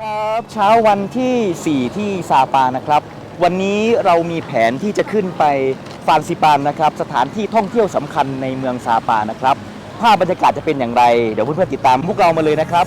ครับเช้าวันที่ 4 ที่ซาปานะครับ วันนี้เรามีแผนที่จะขึ้นไปฟานซิปานนะครับ สถานที่ท่องเที่ยวสำคัญในเมืองซาปานะครับ ภาพบรรยากาศจะเป็นอย่างไร เดี๋ยวเพื่อนๆติดตามพวกเรามาเลยนะครับ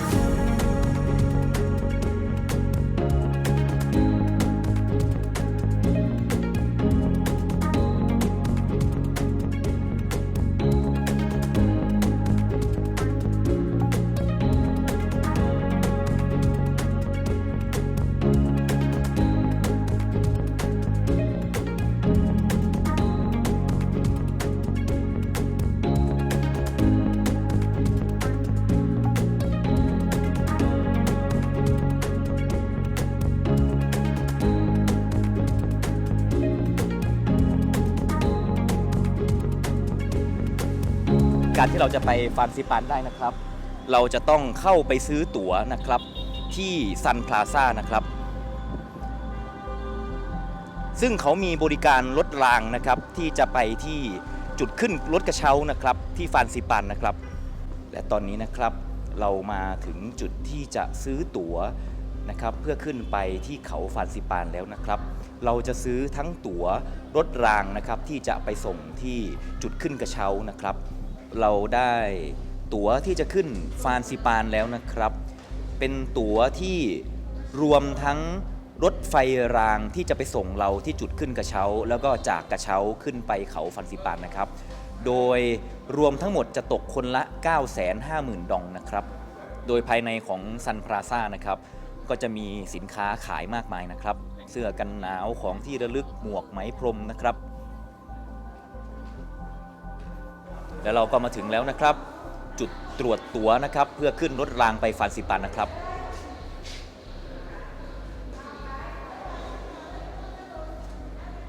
การที่เราจะไปฟานซิปานได้นะครับ เราจะต้องเข้าไปซื้อตั๋วนะครับที่ซันพลาซ่านะครับ ซึ่งเขามีบริการรถรางนะครับที่จะไปที่จุดขึ้นรถกระเช้านะครับที่ฟานซิปันนะครับ และตอนนี้นะครับเรามาถึงจุดที่จะซื้อตั๋วนะครับเพื่อขึ้นไปที่เขาฟานซิปานแล้วนะครับ เราจะซื้อทั้งตั๋วรถรางนะครับที่จะไปส่งที่จุดขึ้นกระเช้านะครับ เราได้ตั๋วที่จะขึ้นฟานซิปานแล้วนะครับ เป็นตั๋วที่รวมทั้งรถไฟรางที่จะไปส่งเราที่จุดขึ้นกระเช้า แล้วก็จากกระเช้าขึ้นไปเขาฟันซิปานนะครับ โดยรวมทั้งหมดจะตกคนละ 950,000 ดองนะครับ โดยภายในของซันพลาซ่านะครับ ก็จะมีสินค้าขายมากมายนะครับ เสื้อกันหนาวของที่ระลึกหมวกไหมพรมนะครับ แล้วเราก็มาถึงแล้วนะครับ จุดตรวจตั๋วนะครับ เพื่อขึ้นรถรางไปฟานซิปันนะครับ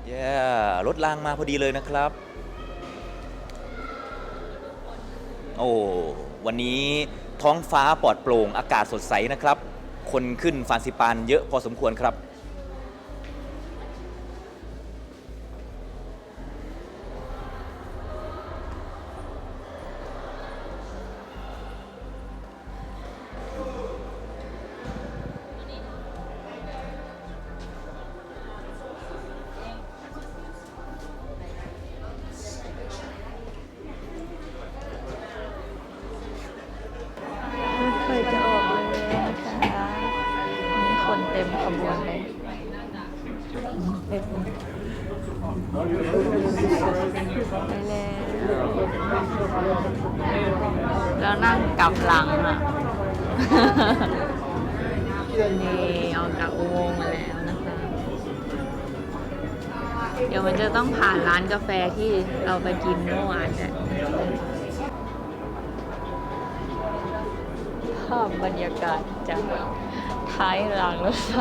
เย้รถรางมาพอดีเลยนะครับ โอ้วันนี้ท้องฟ้าปลอดโปร่งอากาศสดใสนะครับ คนขึ้นฟานซิปานเยอะพอสมควรครับ แฟที่เราไปกินเมื่อวานเนี่ยภาพบรรยากาศจากท้ายรางรถไฟ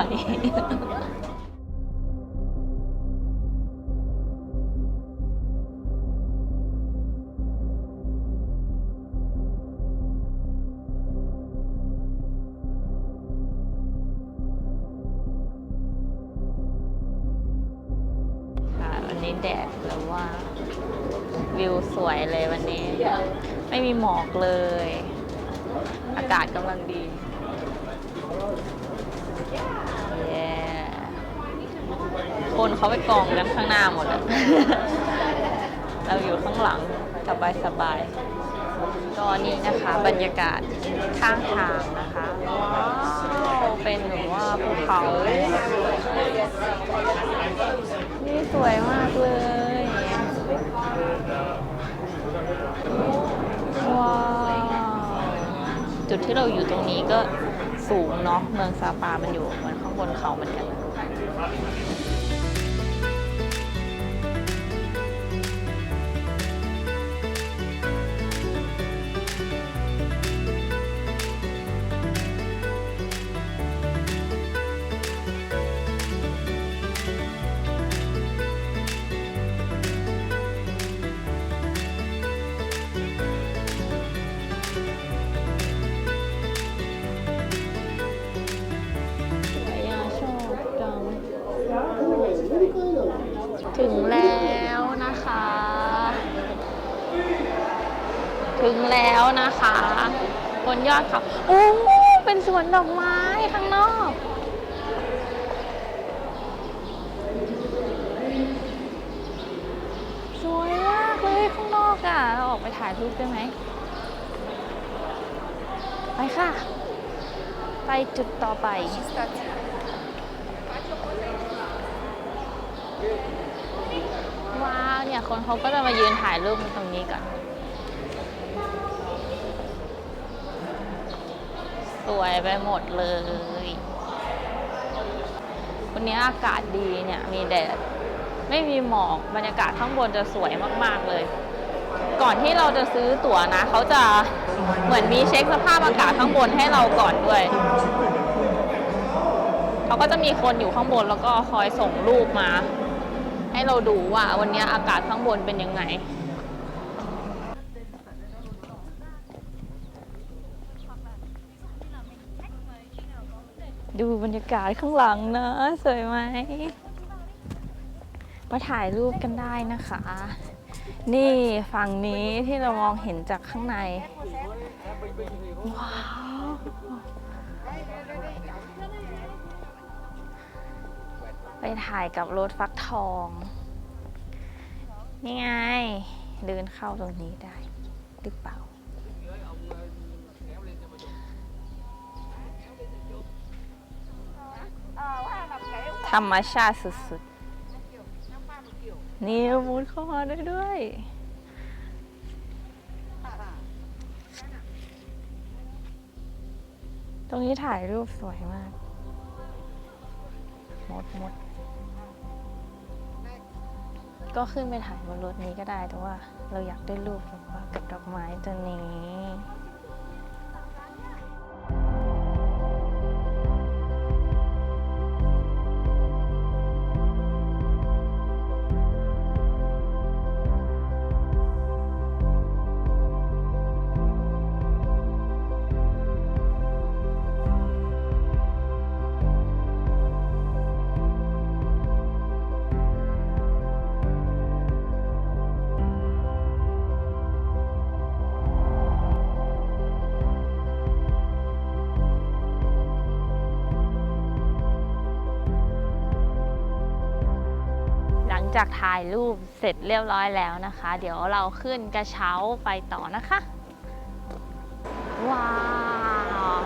หมอกเลย อากาศกำลังดีเย้คนเขาไปกองกันข้างหน้าหมดอะ เราอยู่ข้างหลังสบายสบายๆก็นี่นะคะบรรยากาศข้างทางนะคะว้าวเป็นหรือว่าภูเขา นี่สวยมากเลย ว้าว จุดที่เราอยู่ตรงนี้ก็สูงเนาะเมืองซาปามันอยู่เหมือนข้างบนเขาเหมือนกัน ไปถ่ายรูปได้ไหม ไปค่ะ ไปจุดต่อไป ว้าวเนี่ยคนเขาก็จะมายืนถ่ายรูปตรงนี้ก่อนสวยไปหมดเลย วันนี้อากาศดีเนี่ย มีแดด ไม่มีหมอก บรรยากาศข้างบนจะสวยมาก ๆ เลย ก่อนที่เราจะซื้อตั๋วนะ เขาจะเหมือนมีเช็คสภาพอากาศข้างบนให้เราก่อนด้วย เขาก็จะมีคนอยู่ข้างบนแล้วก็คอยส่งรูปมา ให้เราดูว่าวันนี้อากาศข้างบนเป็นยังไงดูบรรยากาศข้างหลังนะ สวยไหม มาถ่ายรูปกันได้นะคะ นี่ฝั่งนี้ที่เรามองเห็นจากข้างใน ว้าว ไปถ่ายกับรถฟักทอง นี่ไง เดินเข้าตรงนี้ได้หรือเปล่าธรรมชาติสุดๆ นี่มุดเข้ามาได้ด้วย ตรงนี้ถ่ายรูปสวยมากหมดหมด ก็ขึ้นไปถ่ายบนรถนี้ก็ได้แต่ว่าเราอยากได้รูปแบบว่ากับดอกไม้ตัวนี้ จากถ่ายรูปเสร็จเรียบร้อยแล้วนะคะ เดี๋ยวเราขึ้นกระเช้าไปต่อนะคะ ว้า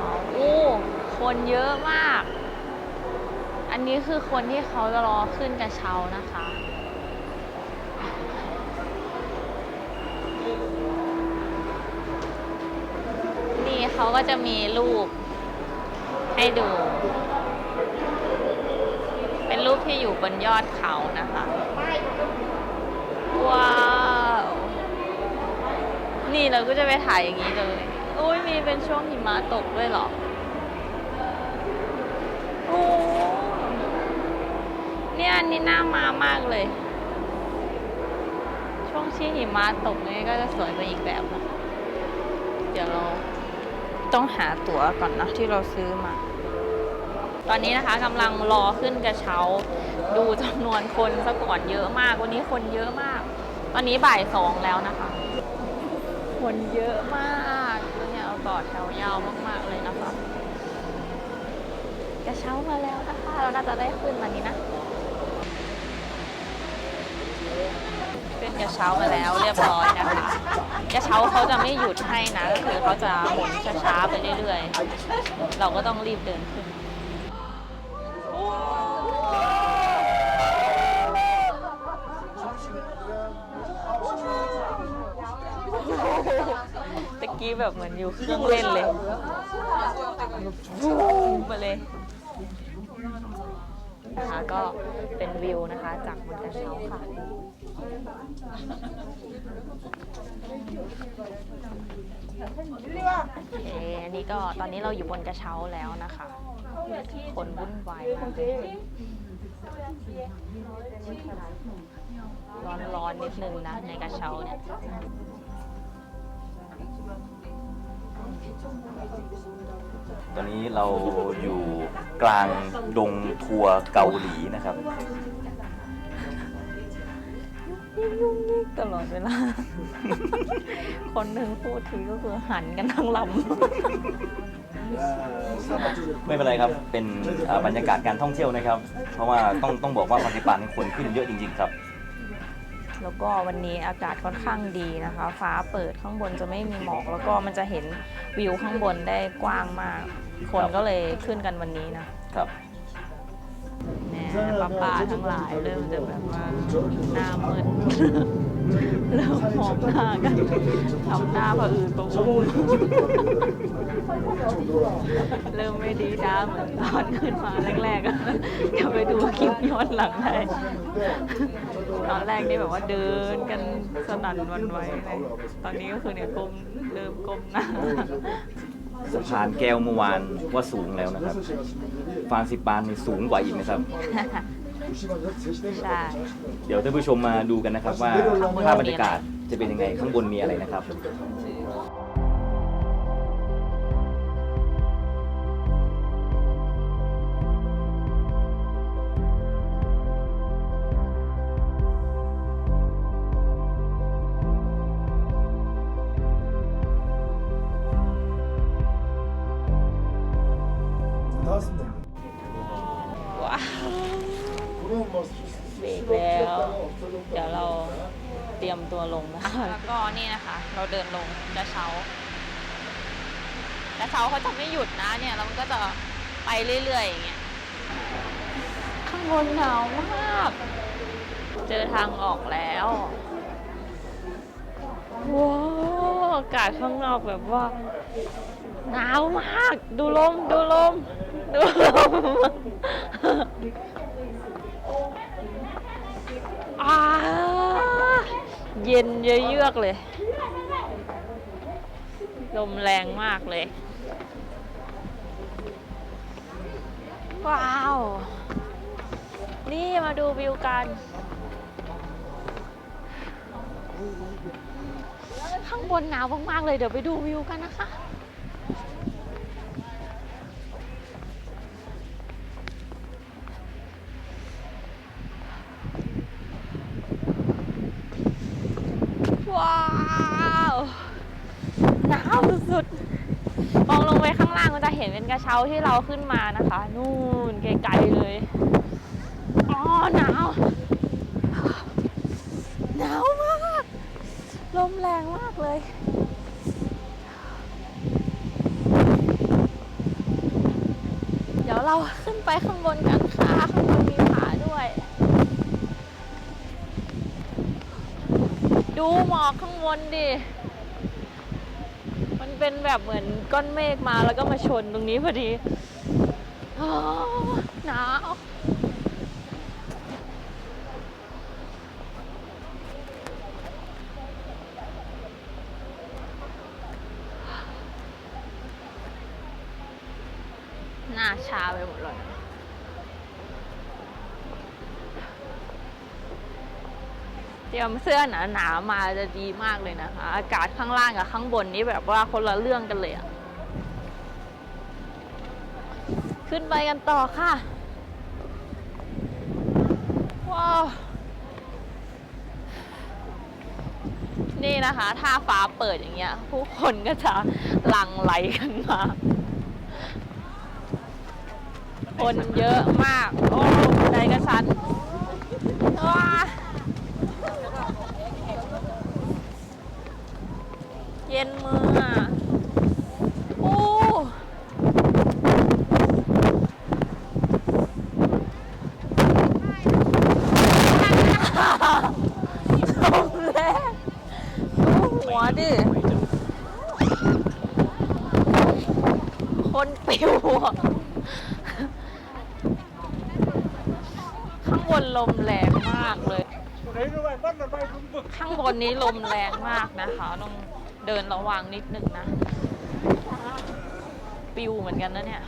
วโอ้คนเยอะมาก อันนี้คือคนที่เขารอขึ้นกระเช้านะคะนี่เขาก็จะมีรูปให้ดู เป็นรูปที่อยู่บนยอดเขานะคะ ว้าว นี่เราก็จะไปถ่ายอย่างนี้เลยอุ้ยมีเป็นช่วงหิมะตกด้วยหรอโอ้เนี่ยนี่น่ามามากเลย ช่วงที่หิมะตกนี่ก็จะสวยไปอีกแบบนะเดี๋ยวเราต้องหาตั๋วก่อนนะที่เราซื้อมา ตอนนี้นะคะกำลังรอขึ้นกระเช้า ดูจำนวนคนซะก่อนเยอะมาก วันนี้คนเยอะมาก ตอนนี้บ่ายสองแล้วนะคะ คนเยอะมากเนี่ยเอาต่อแถวยาวมากๆเลยนะคะ กระเช้ามาแล้วนะคะ เราน่าจะได้ขึ้นวันนี้นะขึ้นกระเช้ามาแล้วเรียบร้อยนะคะกระเช้าเขาจะไม่หยุดให้นะก็คือเขาจะหมุนช้าๆไปเรื่อยๆ เราก็ต้องรีบเดินขึ้น ตะกี้แบบเหมือนอยู่เครื่องเล่นเลยวูบมาเลยนะคะก็เป็นวิวนะคะจากบนกระเช้าค่ะ โอเค อันนี้ก็ตอนนี้เราอยู่บนกระเช้าแล้วนะคะ คนวุ่นวายมากร้อนร้อนนิดนึงนะ ในกระเช้าเนี่ยตอนนี้เราอยู่กลางดงทัวร์เกาหลีนะครับยุ่งยิ่งตลอดเวลา คนหนึ่งพูดทีก็คือหันกันทั้งลำ ไม่เป็นไรครับ เป็นอ่าบรรยากาศการท่องเที่ยวนะครับ เพราะว่าต้องต้องบอกว่าปากีสถานคนขึ้นเยอะจริง ๆ ครับำแล้วก็วันนี้อากาศค่อนข้างดีนะคะ ฟ้าเปิดข้างบนจะไม่มีหมอก แล้วก็มันจะเห็นวิวข้างบนได้กว้างมาก คนก็เลยขึ้นกันวันนี้นะครับเนี่ยป้าป้าๆทั้งหลายเริ่มจะแบบว่าหน้ามืด เริ่มมองหน้ากันทำหน้าผะอืดประวุมเริ่มไม่ดีด้าเหมือนตอนขึ้นมาแรกๆอะเดี๋ยวไปดูคลิปย้อนหลังได้ตอนแรกนี่แบบว่าเดินกันสนั่นวันไหวเลยตอนนี้ก็คือเนี่ยก้มเริ่มก้มหน้าสะพานแก้วเมื่อวานว่าสูงแล้วนะครับฟานซิปานนี่สูงกว่าอีกนะครับ ใช่ เดี๋ยวท่านผู้ชมมาดูกันนะครับว่าข้างบนภาพบรรยากาศจะเป็นยังไงข้างบนมีอะไรนะครับ เตรียมตัวลงนะคะ แล้วก็นี่นะคะ เราเดินลงกระเช้า กระเช้าเขาจะไม่หยุดนะเนี่ยแล้วมันก็จะไปเรื่อยๆอย่างเงี้ย ข้างบนหนาวมาก เจอทางออกแล้วว้าวอากาศข้างนอกแบบว่าหนาวมาก ดูลม ดูลม ดูลมอ่า เย็นเยือกเลย ลมแรงมากเลย ว้าว นี่มาดูวิวกัน ข้างบนหนาวมากๆเลยเดี๋ยวไปดูวิวกันนะคะาที่เราขึ้นมานะคะ นู่นไกลๆเลยอ๋อหนาวหนาวมากลมแรงมากเลยเดี๋ยวเราขึ้นไปข้างบนกันค่ะข้างบนมีผาด้วย ดูหมอกข้างบนดิ เป็นแบบเหมือนก้อนเมฆมาแล้วก็มาชนตรงนี้พอดีหนาวหน้าชาไปหมด เตรียมเสื้อหนาๆมาจะดีมากเลยนะคะ อากาศข้างล่างกับข้างบนนี้แบบว่าคนละเรื่องกันเลยอะขึ้นไปกันต่อค่ะ ว้าว นี่นะคะ ถ้าฟ้าเปิดอย่างเงี้ย ผู้คนก็จะหลั่งไหลกันมา คนเยอะมาก โอ้ใจกระชั้นว้าเย็นมืออะ โอ้ลมแรงดูหัวดิ คนปิวอะข้างบนลมแรงมากเลย ข้างบนนี้ลมแรงมากนะคะต้อง เดินระวังนิดนึงนะ ปิวเหมือนกันนะเนี่ย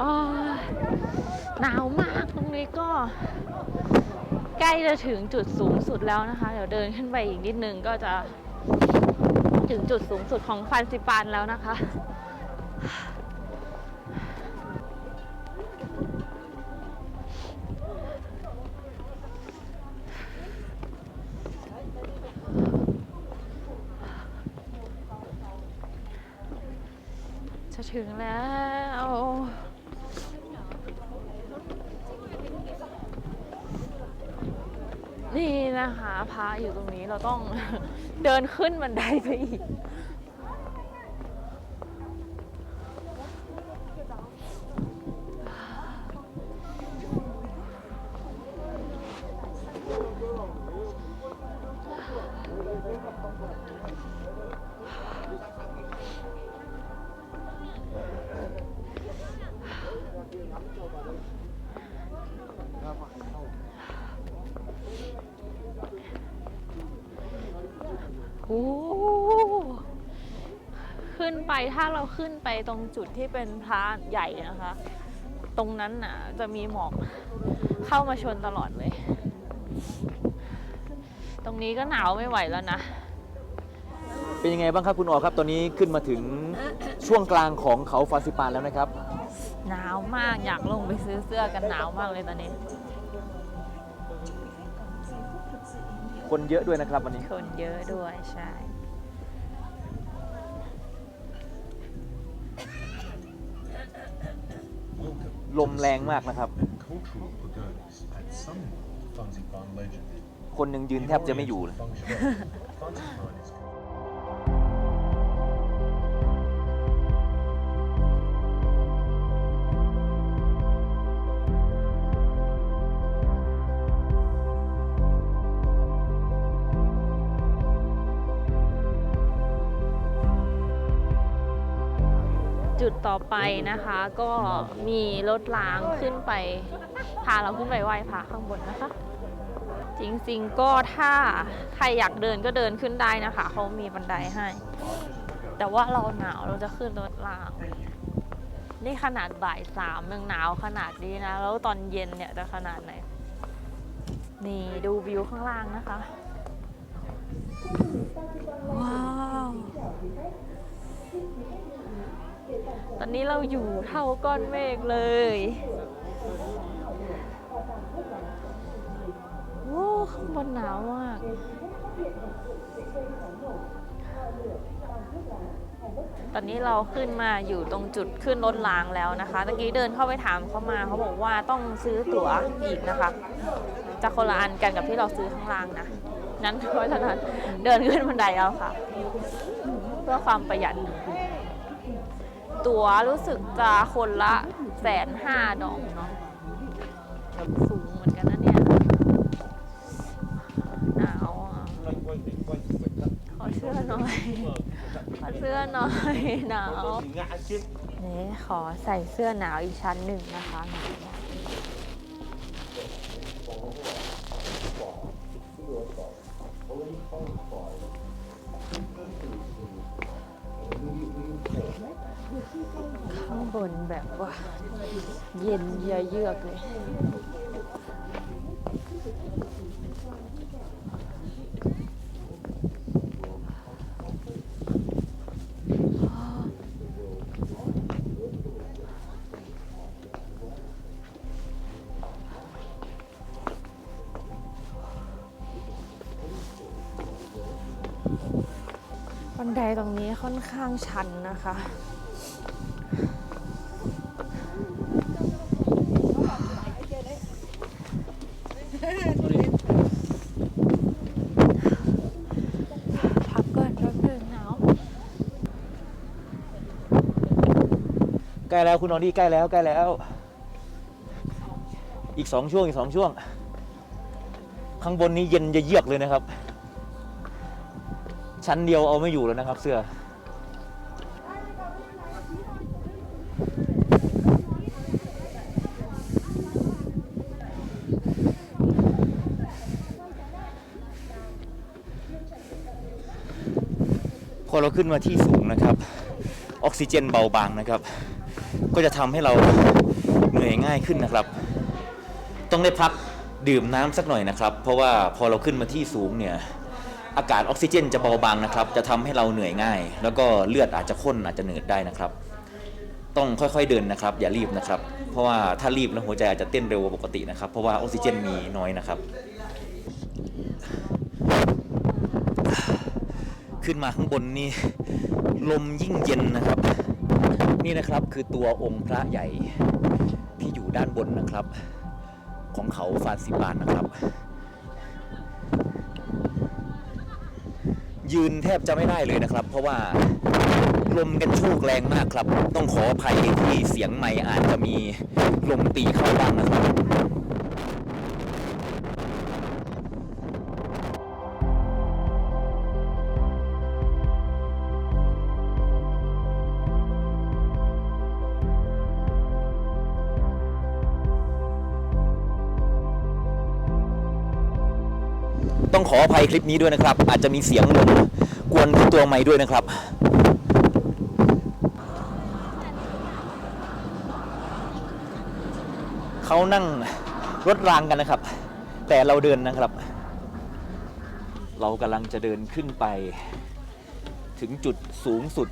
อ้ยหนาวมากตรงนี้ก็ ใกล้จะถึงจุดสูงสุดแล้วนะคะ เดี๋ยวเดินขึ้นไปอีกนิดนึงก็จะถึงจุดสูงสุดของฟันซิปานแล้วนะคะ ถึงแล้ว นี่นะคะพระอยู่ตรงนี้เราต้องเดินขึ้นบันไดไปอีก ถ้าเราขึ้นไปตรงจุดที่เป็นพระใหญ่นะคะ ตรงนั้นน่ะจะมีหมอกเข้ามาชนตลอดเลย ตรงนี้ก็หนาวไม่ไหวแล้วนะ เป็นยังไงบ้างครับคุณออครับ ตอนนี้ขึ้นมาถึงช่วงกลางของเขาฟานซิปานแล้วนะครับ หนาวมากอยากลงไปซื้อเสื้อกันหนาวมากเลยตอนนี้ คนเยอะด้วยนะครับวันนี้คนเยอะด้วยใช่ ลมแรงมากนะครับ cultural pagodas add some Fansipan legend. คนหนึ่งยืนแทบจะไม่อยู่เลย ไปนะคะ ก็มีรถรางขึ้นไป พาเราขึ้นไปไหว้พระข้างบนนะคะ จริงๆก็ถ้าใครอยากเดินก็เดินขึ้นได้นะคะเขามีบันไดให้ แต่ว่าเราหนาวเราจะขึ้นรถรางนี่ขนาดบ่ายสามยังหนาวขนาดนี้นะ แล้วตอนเย็นเนี่ยจะขนาดไหน นี่ดูวิวข้างล่างนะคะ ว้าว ตอนนี้เราอยู่เท่าก้อนเมฆเลยโอ้ข้างบนหนาวมาก ตอนนี้เราขึ้นมาอยู่ตรงจุดขึ้นรถรางแล้วนะคะ ตะกี้เดินเข้าไปถามเขามาเขาบอกว่าต้องซื้อตั๋วอีกนะคะ จะคนละอันกันกับที่เราซื้อข้างล่างนะ นั้นเพราะฉะนั้นเดินขึ้นบันไดเอาค่ะ เพื่อความประหยัด ตั๋วรู้สึกจะคนละแสนห้าดองเนาะสูงเหมือนกันนะเนี่ยหนาวอะขอเสื้อหน่อยขอเสื้อหน่อยหนาวนี่ขอใส่เสื้อหนาวอีกชั้นหนึ่งนะคะ ข้างบนแบบว่า เย็นเยือกเยือกเลยบันไดตรงนี้ค่อนข้างชันนะคะ พักก่อนแป๊บนึงหนาว ใกล้แล้วคุณนออดี้ใกล้แล้วใกล้แล้ว อีกสองช่วงอีกสองช่วง ข้างบนนี้เย็นจะเยือกเลยนะครับ ชั้นเดียวเอาไม่อยู่แล้วนะครับ เสื้อพอเราขึ้นมาที่สูงนะครับ ออกซิเจนเบาบางนะครับ ก็จะทำให้เราเหนื่อยง่ายขึ้นนะครับ ต้องได้พักดื่มน้ำสักหน่อยนะครับ เพราะว่าพอเราขึ้นมาที่สูงเนี่ยอากาศออกซิเจนจะเบาบางนะครับ จะทำให้เราเหนื่อยง่าย แล้วก็เลือดอาจจะข้นอาจจะเหนืดได้นะครับ ต้องค่อยๆเดินนะครับ อย่ารีบนะครับ เพราะว่าถ้ารีบแล้วหัวใจอาจจะเต้นเร็วกว่าปกตินะครับ เพราะว่าออกซิเจนมีน้อยนะครับ ขึ้นมาข้างบนนี่ลมยิ่งเย็นนะครับ นี่นะครับคือตัวองค์พระใหญ่ที่อยู่ด้านบนนะครับ ของเขาฟานซิบานนะครับ ยืนแทบจะไม่ได้เลยนะครับ เพราะว่าลมกันโชกแรงมากครับ ต้องขออภัยที่เสียงไม้อาจจะมีลมตีเข้าบ้างนะครับ องขออภัยคลิปนี้ด้วยนะครับ อาจจะมีเสียงลมกวนที่ตัวไม้ด้วยนะครับเขานั่งรถรางกันนะครับ แต่เราเดินนะครับ เรากำลังจะเดินขึ้นไป ถึงจุดสูงสุด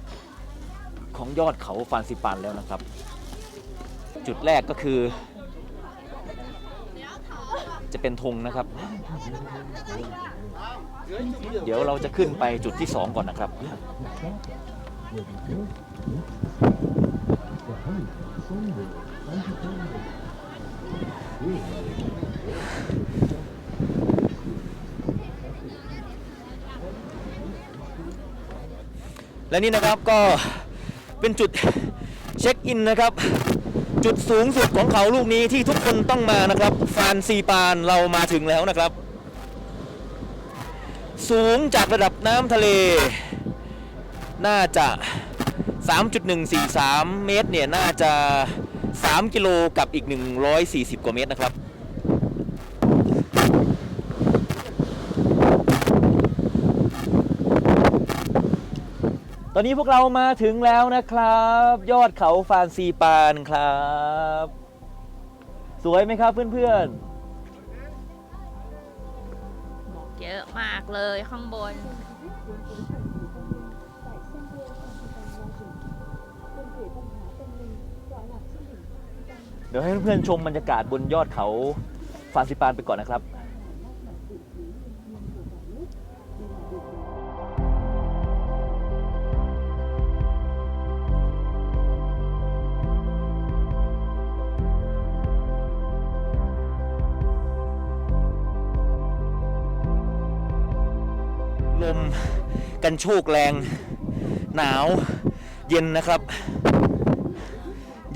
ของยอดเขาฟานซิปานแล้วนะครับ จุดแรกก็คือ จะเป็นธงนะครับ เดี๋ยวเราจะขึ้นไปจุดที่ 2 ก่อนนะครับ และนี่นะครับก็เป็นจุดเช็คอินนะครับ จุดสูงสุดของเขาลูกนี้ที่ทุกคนต้องมานะครับ ฟานซีปานเรามาถึงแล้วนะครับ สูงจากระดับน้ำทะเล น่าจะ 3.143 เมตรเนี่ย น่าจะ 3 กิโลกับอีก 140 กว่าเมตรนะครับตอนนี้พวกเรามาถึงแล้วนะครับ ยอดเขาฟานซีปานครับ สวยไหมครับเพื่อนๆ เยอะมากเลยข้างบน เดี๋ยวให้เพื่อนๆชมบรรยากาศบนยอดเขาฟาซิปานไปก่อนนะครับ กันโชกแรง หนาวเย็นนะครับ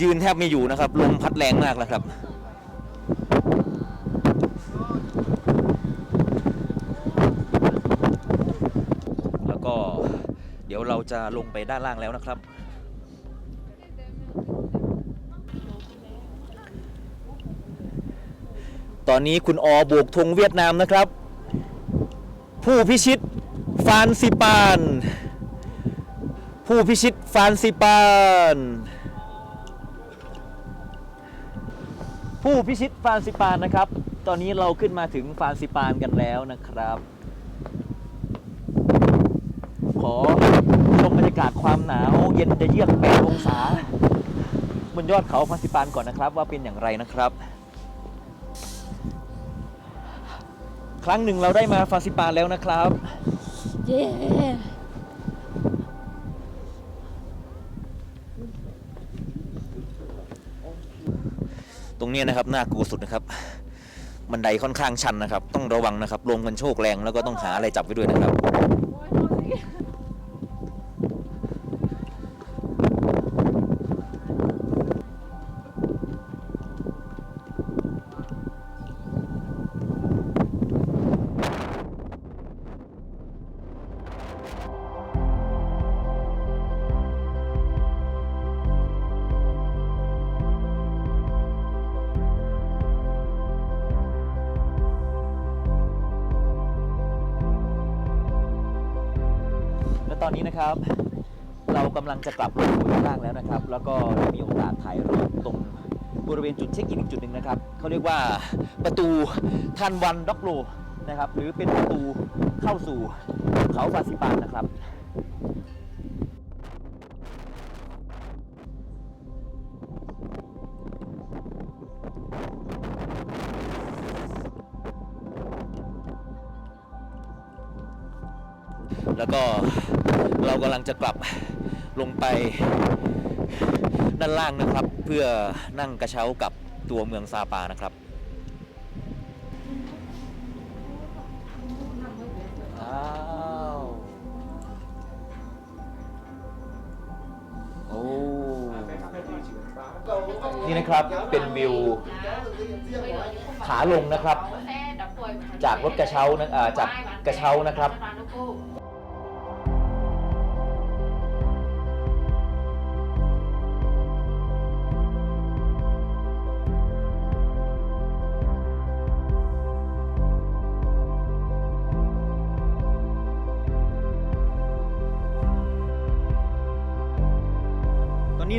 ยืนแทบไม่อยู่นะครับลมพัดแรงมากนะครับ แล้วก็เดี๋ยวเราจะลงไปด้านล่างแล้วนะครับ ตอนนี้คุณอโบกธงเวียดนามนะครับ ผู้พิชิตานซิปาน ผู้พิชิตฟานซิปาน ผู้พิชิตฟานซิปานนะครับ ตอนนี้เราขึ้นมาถึงฟานซิปานกันแล้วนะครับ ขอชมบรรยากาศความหนาวเย็นจะเยือก8องศาบนยอดเขาฟานซิปานก่อนนะครับ ว่าเป็นอย่างไรนะครับครั้งหนึ่งเราได้มาฟานซิปานแล้วนะครับ ตรงนี้นะครับน่ากลัวสุดนะครับ บันไดค่อนข้างชันนะครับ ต้องระวังนะครับลมกันโชกแรงแล้วก็ต้องหาอะไรจับไว้ด้วยนะครับ อนนี้นะครับ เรากำลังจะกลับลงสู่ด้านล่างแล้วนะครับ แล้วก็ได้มีโอกาสถ่ายรูปตรงบริเวณจุดเช็คอินอีกจุดหนึ่งนะครับเขาเรียกว่าประตูทันวันด็อกโลนะครับ หรือเป็นประตูเข้าสู่เขาฟาซิปานนะครับ จะกลับลงไปด้านล่างนะครับ เพื่อนั่งกระเช้ากับตัวเมืองซาปานะครับนี่นะครับเป็นวิวขาลงนะครับ จากรถกระเช้านะจากกระเช้านะครับ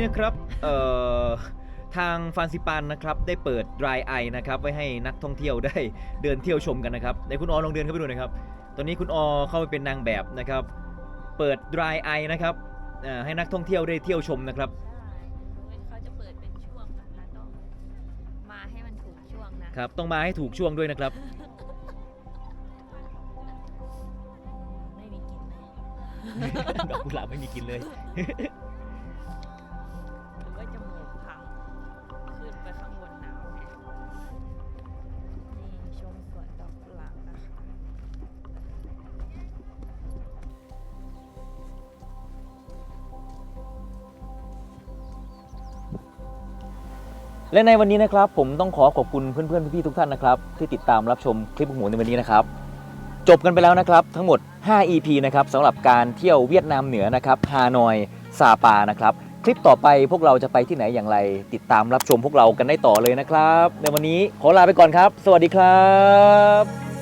นนี้นะครับเอ่อทางฟานซิปานนะครับได้เปิด dry eye นะครับไว้ให้นักท่องเที่ยวได้เดินเที่ยวชมกันนะครับในคุณออลองเดินเข้าไปดูหนะครับ ตอนนี้คุณออเข้าไปเป็นนางแบบนะครับ เปิด dry eye นะครับเอ่อให้นักท่องเที่ยวได้เที่ยวชมนะครับเขาจะเปิดเป็นช่วงนะคะต้องมาให้มันถูกช่วงนะครับต้องมาให้ถูกช่วงด้วยนะครับไม่มีกินเลยดอกกุหลาบไม่มีกินเลย และในวันนี้นะครับผมต้องขอขอบคุณเพื่อนๆพี่ๆทุกท่านนะครับที่ติดตามรับชมคลิปของผมในวันนี้นะครับจบกันไปแล้วนะครับทั้งหมด 5 EP นะครับสำหรับการเที่ยวเวียดนามเหนือนะครับฮานอยซาปานะครับคลิปต่อไปพวกเราจะไปที่ไหนอย่างไร ติดตามรับชมพวกเรากันได้ต่อเลยนะครับ ในวันนี้ขอลาไปก่อนครับ สวัสดีครับ